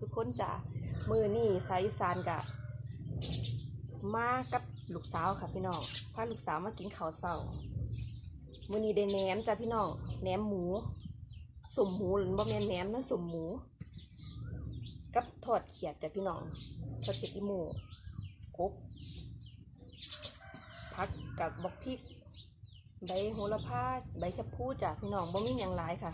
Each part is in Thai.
สุขุสุขคนจ้ามือนี่สายอีสานกะมากับลูกสาวค่ะพี่น้องพาลูกสาวมากินข้าวเช้ามือนี้ได้แหนมจ้าพี่น้องแหนมหมูสมหมูหรือบ่แม่นแหนมนะสมหมู กับทอดเขียดจ้าพี่น้องทอดเขียดอีหมูกบผักกับบักพริกใบโหระพาใบชะพูจ้ะพี่น้องบ่มีอย่างหลายค่ะ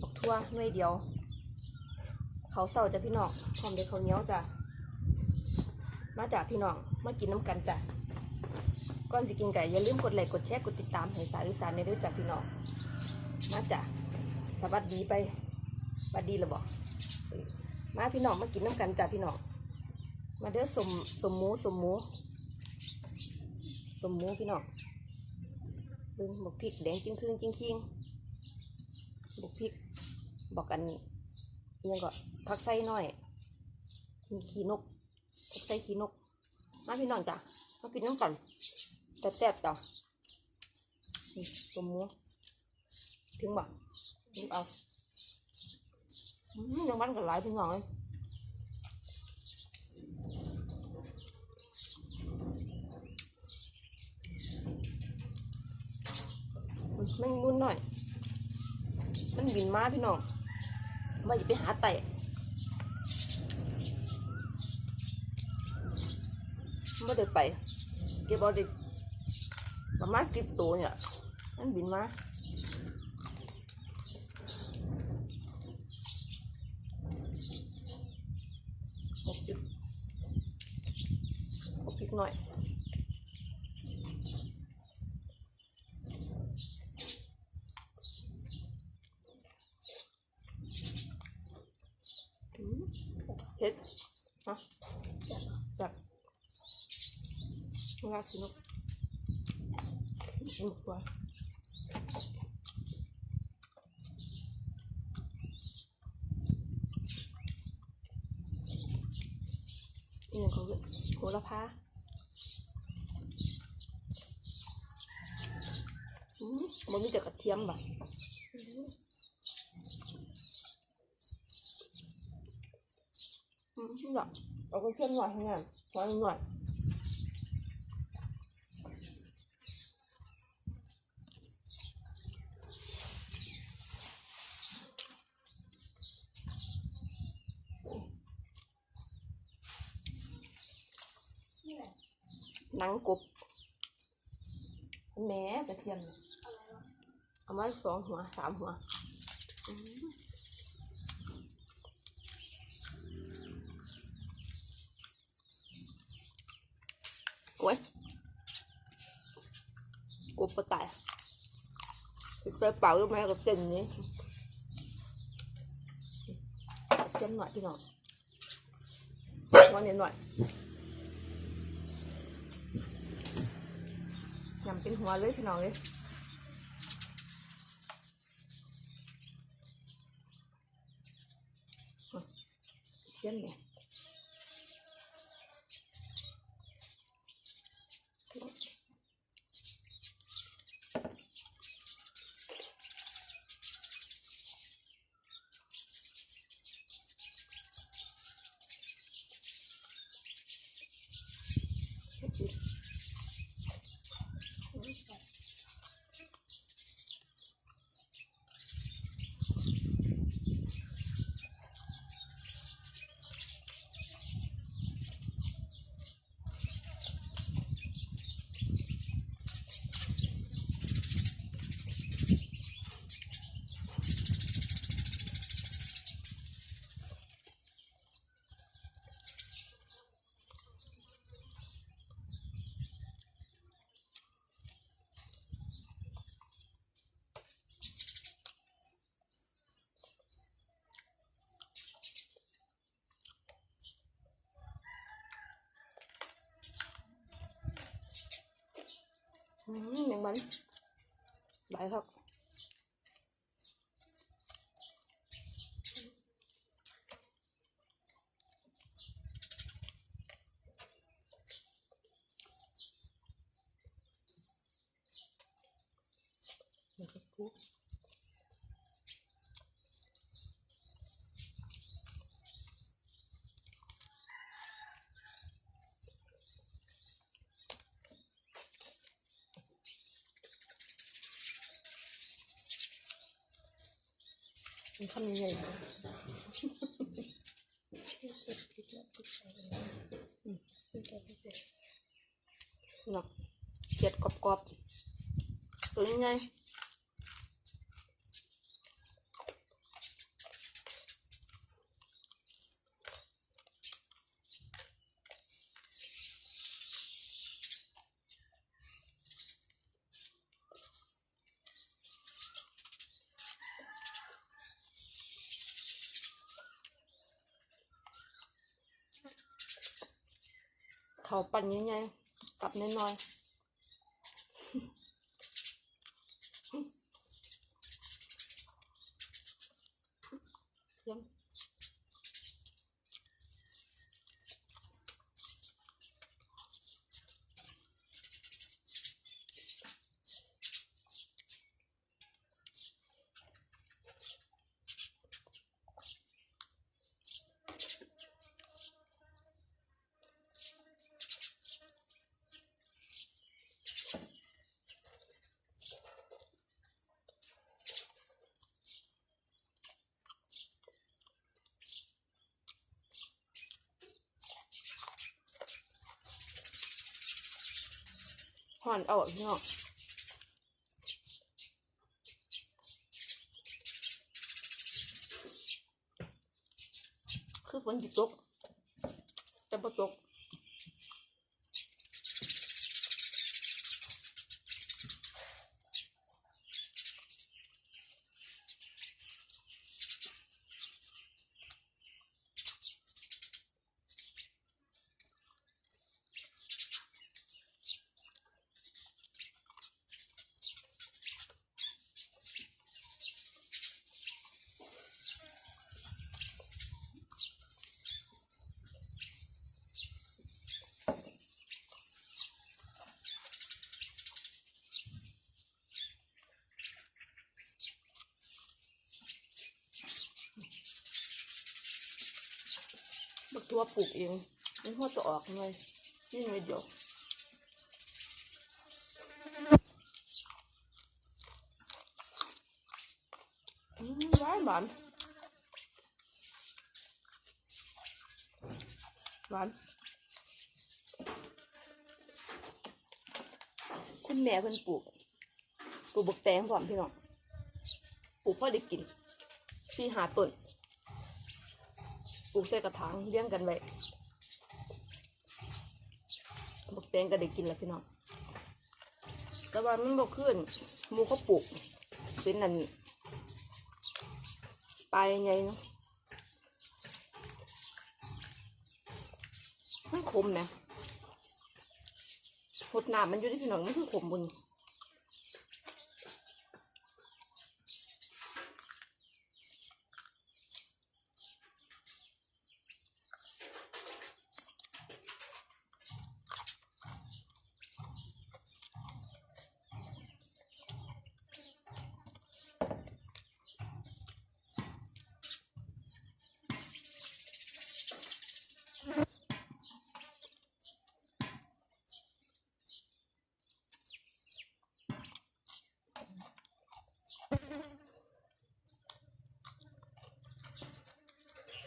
บักทั่วหน่วยเดียว เขาเศร้าจ้ะพี่น้องพร้อมเด็กเขาเนียวจ้ะมาจ้ะพี่น้องมากินน้ำกันจ้ะก่อนสิกินไก่อย่าลืมกดไลค์กดแชร์กดติดตามให้สาวอีสานในเด้วยจ้ะพี่น้องมาจ้ะสวัสดีไปสวัสดีแล้วบอกมาพี่น้องมากินน้ำกันจ้ะพี่น้องมาเด้อสมสมหมูสมหมูสมหมูพี่น้องบิ่งบกพริกแดงจริงคืงจริงคิงบอกพริกบอกกันอิห ยังก็ผักไส้หน้อยมีขี้นกผักไส้ขี้นก มาพี่น้องจ้ะมากินน้ำกันแซ่บจ้ะนี่ตัวหมูถึงบ่ถึงเอาอยังมันกันหลายพี่น้องเลยแม่งนุ่นหน่อย มันบินมาพี่น้อง ว่าไปหาไต่ไม่ได้ไปเก็บเอาด้ประมาณสิบตัวเนี่ยมันบินมาหกจุดหกพิกหน่อย อืมเผ็ดฮะแบบ งาสินุกอืมกว่าอีกอย่งขาคือโหระพาอืมมันมีแต่กระเทียมบ่ะอืมอืมหน่อยเอาก็เพิ่มหน่อยให้งานหน่อยหน่อย หนังกบแหม่กระเทียมเอามาสองหัวสามหัวอืมโอ้ยกูปะตายใส่เป่าด้วยไหมกับเส้นนี้เส้นหน่อยพี่น้องวันนี้หน่อย ยำเป็นหัวเลยพี่น้องเลยเส้นเนี่ย อืมยังมันได้ครับเดี๋ยวจ มันทำยังไงเนาะเจ็ดกรอบๆตัวยังไง เขาปั่นยังไงกับน้อยๆเยี่ยม ห่อนเอาอะพี่น้องคือฝนหยุดตกแต่บ่ตก ตัวปลูกเองมันหัวตัวออกเลยนี่หน่อยเดียวอืมหวานหวานหวานคุณแม่เพิ่นปลูกปลูกบักแตงพร้อมพี่น้องปลูกพ่อได้กินสี่หาต้น ลูกใส่กระถางเลี้ยงกันไว้บักแตงก็ได้กินแล้วพี่น้องแต่ว่ามันบ่ขึ้นมูเขาปลูกเป็นนั่นปลายไงเนาะมันขมนะหดหน้ำมันอยู่ที่พี่น้องมันคือขมบน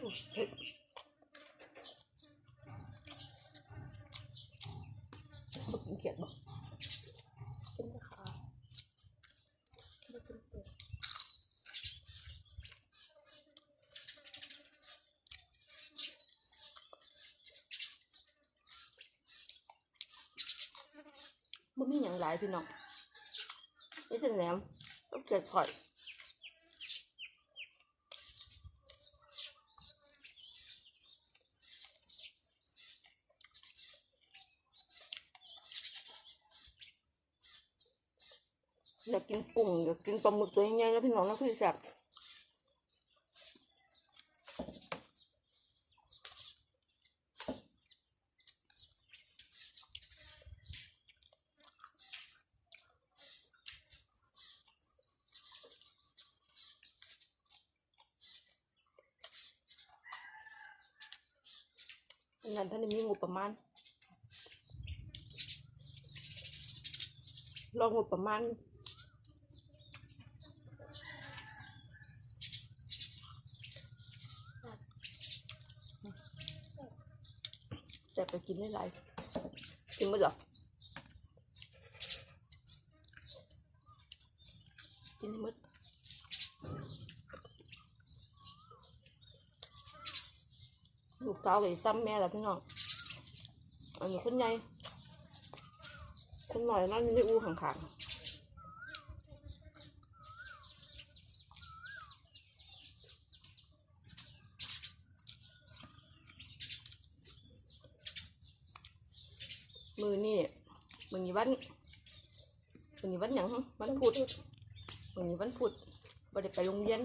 บกินเขียดบ่กินแต่ขาบ่กินเปลือกบ่มีหยังหลายพี่น้องนี่เป็นแหนมต้องเกิดข่อย อยากกินกุ้งอยากกินปลาหมึกตัวใหญ่ๆแล้วพี่น้องนะคือแซ่บนั่นท่านมีงบประมาณรองงบประมาณ จะไปกินได้ไรกินไม่หรอกินให้หมดลูกสาวเลยซ้ำแม่ละพี่น้องอันนี้คนใหญ่คนหน่อยนั่นไม่อู้ขังๆ มือนี่มือนี้วันมือนี้วันหยังวันพุธมือนี้วันพุธบ่ได้ไปโรงเรียน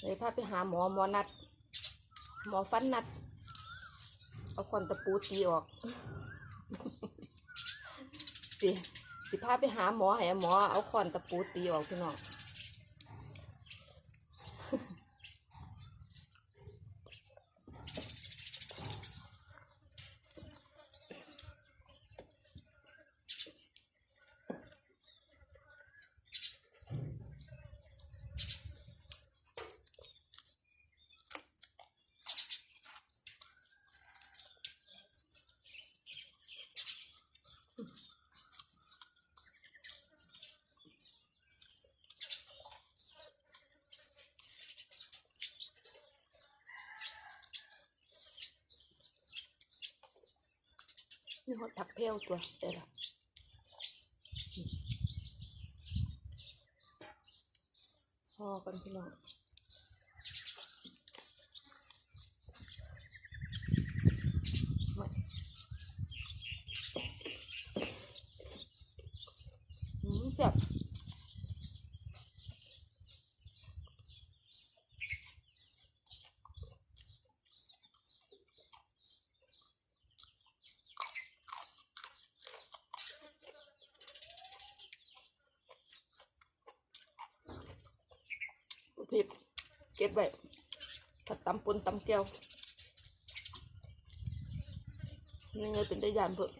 เลยพาไปหาหมอหมอนัด หมอฟันนัด เอาควันตะปูตีออกสิสิพาไปหาหมอให้หมอเอาควันตะปูตีออกพี่น้อง นี่ฮอดผักเพลวตัวเดี๋ยวละพอกันพี่น้องมาอืมเจ็บพริกเก็บไว้ถ้าตำปนตำแก้วนี่ไงเป็นได้ยานเพิ่ม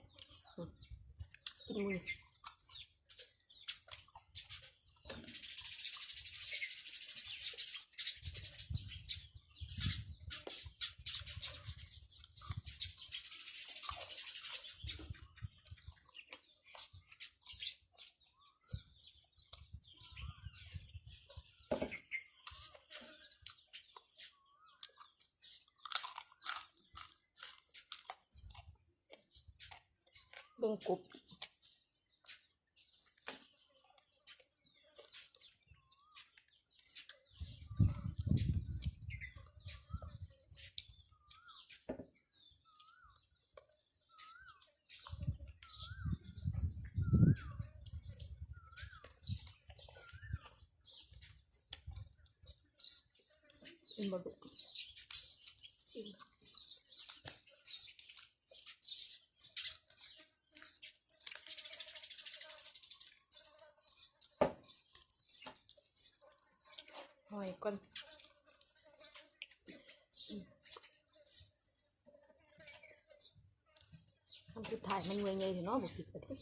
อืมกินมือ เบิ่งกบเป็นบดุหอยก่อนอืม ทำคือถ่ายมันเงยเงยเนาะบุกิดไปที่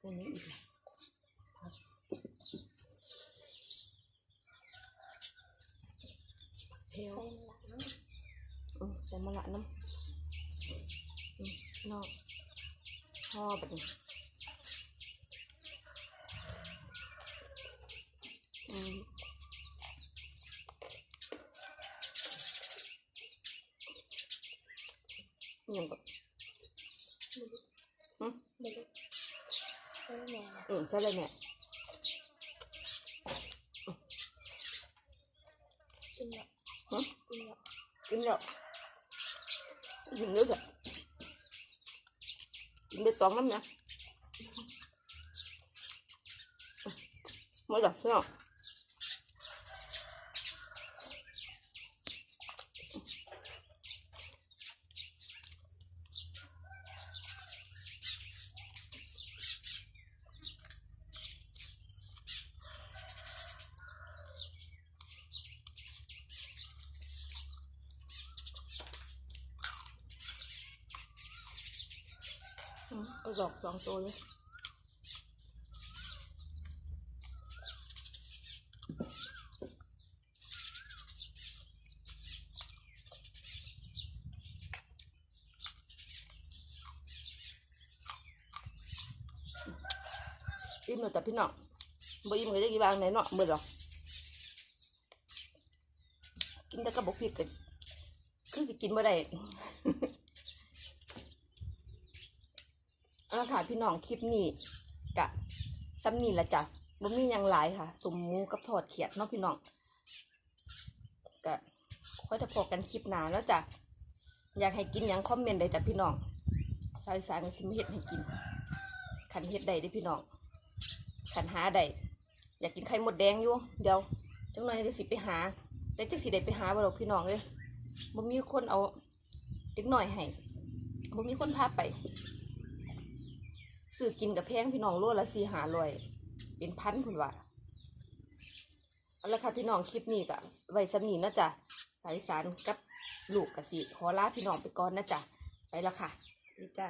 ตัวนี้อีกเพลว อืมใส่มะละน้ำอืมนอกห่อแบบนี้อืม อหย่างแบบอืมไม่รู้ใช่ไหมอืมใช่เลยเก็บอกสองตัวเลยอิ่มเลยแต่พี่น้องบ่อิ่มก็ได้กี่บางไหนเนาะมือหรอกกินแต่กระบอกพริกกันคือสิกินบ่ได้ะค่ะ พี่น้องคลิปนี้กะซ้ำนี่ละจ้ะบ่มียังหลายค่ะ สมมูกับทอดเขียดเนาะพี่น้องกะค่อยจะพอกันคลิปหน้าแล้วจ้ะอยากให้กินยังคอมเมนต์ได้จ้ะพี่น้องสายสารสิมเฮ็ดให้กินขันเฮ็ดได้เด้พี่น้องขันหาได้อยากกินไข่มดแดงอยู่เดี๋ยวจังหน่อยจะสิไปหา แต่จักสิได้ไปหาบ่ดอกพี่น้องเอ้ยบ่มีคนเอาเด็กหน่อยให้บ่มีคนพาไป ซื้อกินกับแพงพี่น้องโลละสี่หาลอยเป็นพันคุณว่าเอาละค่ะพี่น้องคลิปนี้ก็ไว้สำนีนะจ๊ะสายสารกับลูกกะสิขอลาพี่น้องไปก่อนนะจ๊ะไปละค่ะนี่จ้า